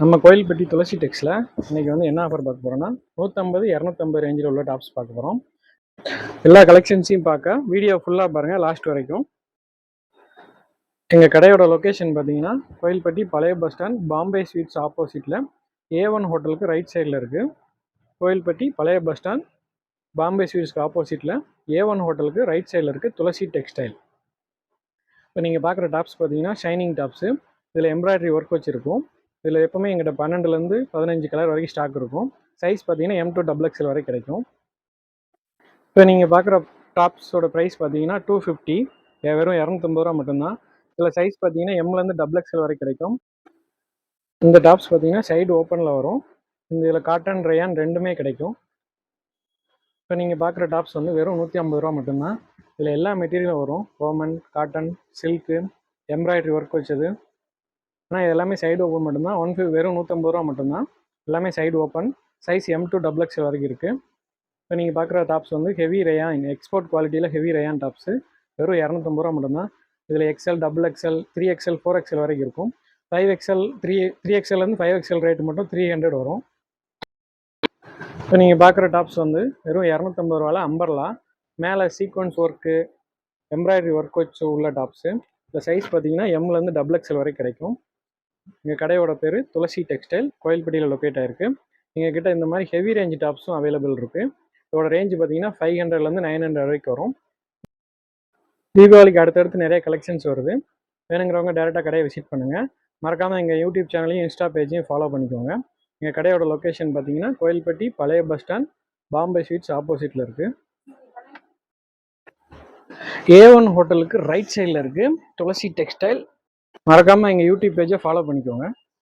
நம்ம கோயில்பட்டி துளசி டெக்ஸில் இன்றைக்கி வந்து என்ன ஆஃபர் பார்க்க போகிறோம்னா நூற்றம்பது இரநூத்தம்பது ரேஞ்சில் உள்ள டாப்ஸ் பார்க்க போகிறோம் எல்லா கலெக்ஷன்ஸையும் பார்க்க. வீடியோ ஃபுல்லாக பாருங்கள் லாஸ்ட் வரைக்கும். எங்கள் கடையோட லொக்கேஷன் பார்த்தீங்கன்னா கோயில்பட்டி பழைய பஸ் ஸ்டாண்ட் பாம்பே ஸ்வீட்ஸ் ஆப்போசிட்டில் ஏ ஒன் ஹோட்டலுக்கு ரைட் சைடில் இருக்குது கோயில்பட்டி பழைய பஸ் ஸ்டாண்ட் பாம்பே ஸ்வீட்ஸ்க்கு ஆப்போசிட்டில் ஏ ஒன் ஹோட்டலுக்கு ரைட் சைடில் இருக்குது துளசி டெக்ஸ்டைல் இப்போ நீங்கள் பார்க்குற டாப்ஸ் பார்த்தீங்கன்னா ஷைனிங் டாப்ஸு இதில் எம்ப்ராய்டரி ஒர்க் வச்சுருக்கும். இதில் எப்போவுமே எங்கிட்ட பன்னெண்டுலேருந்து பதினஞ்சு கலர் வரைக்கும் ஸ்டாக் இருக்கும். சைஸ் பார்த்தீங்கன்னா எம் டூ டபுள் எக்ஸல் வரை கிடைக்கும். இப்போ நீங்கள் பார்க்குற டாப்ஸோட ப்ரைஸ் பார்த்தீங்கன்னா டூ ஃபிஃப்டி வெறும் இரநூத்தம்பது ரூபா மட்டும்தான். இதில் சைஸ் பார்த்தீங்கன்னா எம்லேருந்து டபுள் எக்ஸல் வரை கிடைக்கும். இந்த டாப்ஸ் பார்த்தீங்கன்னா சைடு ஓப்பனில் வரும். இந்த இதில் காட்டன் ரேயான் ரெண்டுமே கிடைக்கும். இப்போ நீங்கள் பார்க்குற டாப்ஸ் வந்து வெறும் நூற்றி ஐம்பது ரூபா மட்டும்தான். இதில் எல்லா மெட்டீரியலும் வரும். Roman cotton silk embroidery work வச்சது. ஆனால் இது எல்லாமே சைடு ஓப்பன் மட்டும்தான். ஒன் ஃபிஃப்டி வெறும் நூற்றம்பது ரூபா மட்டும்தான். எல்லாமே side open size M two double X வரைக்கும் இருக்குது இப்போ நீங்கள் பார்க்குற டாப்ஸ் வந்து ஹெவி ரேயான் எக்ஸ்போர்ட் குவாலிட்டியில் ஹெவி ரேயான் டாப்ஸு வெறும் இரநூத்தம்பது ரூபா மட்டும்தான். இதில் XL double XL three XL four XL வரைக்கும் இருக்கும். ஃபைவ் எக்ஸ்எல் த்ரீ த்ரீ எக்ஸ்எல்லேருந்து ஃபைவ் எக்ஸ்எல் ரேட் மட்டும் த்ரீ ஹண்ட்ரட் வரும். இப்போ நீங்கள் பார்க்குற டாப்ஸ் வந்து வெறும் இரநூத்தம்பது ரூபாவில் அம்பர்லா மேலே சீக்வன்ஸ் ஒர்க்கு எம்ப்ராய்டரி ஒர்க் வச்சு உள்ள டாப்ஸு இந்த சைஸ் பார்த்தீங்கன்னா எம்லேருந்து டபுள் எக்ஸ்எல் வரை கிடைக்கும். எங்கள் கடையோட பேர் துளசி டெக்ஸ்டைல். கோயில்பட்டியில் லொக்கேட் ஆயிருக்கு. எங்கள் கிட்ட இந்த மாதிரி ஹெவி ரேஞ்ச் டாப்ஸும் அவைலபிள் இருக்குது இதோட ரேஞ்சு பார்த்தீங்கன்னா ஃபைவ் ஹண்ட்ரட்லேருந்து நைன் ஹண்ட்ரட் வரைக்கும் வரும். தீபாவளிக்கு அடுத்தடுத்து நிறைய கலெக்ஷன்ஸ் வருது. வேணுங்கிறவங்க டேரெக்டாக கடையை விசிட் பண்ணுங்கள் மறக்காமல் எங்கள் யூடியூப் சேனலையும் இன்ஸ்டா பேஜையும் ஃபாலோ பண்ணிக்கோங்க. எங்கள் கடையோட லொக்கேஷன் பார்த்தீங்கன்னா கோயில்பட்டி பழைய பஸ் ஸ்டாண்ட் பாம்பே ஸ்வீட்ஸ் ஆப்போசிட்டில் இருக்குது ஏ ஒன் ஹோட்டலுக்கு ரைட் சைடில் இருக்குது துளசி டெக்ஸ்டைல். மறக்காமல் எங்கள் யூடியூப் பேஜை ஃபாலோ பண்ணிக்கோங்க.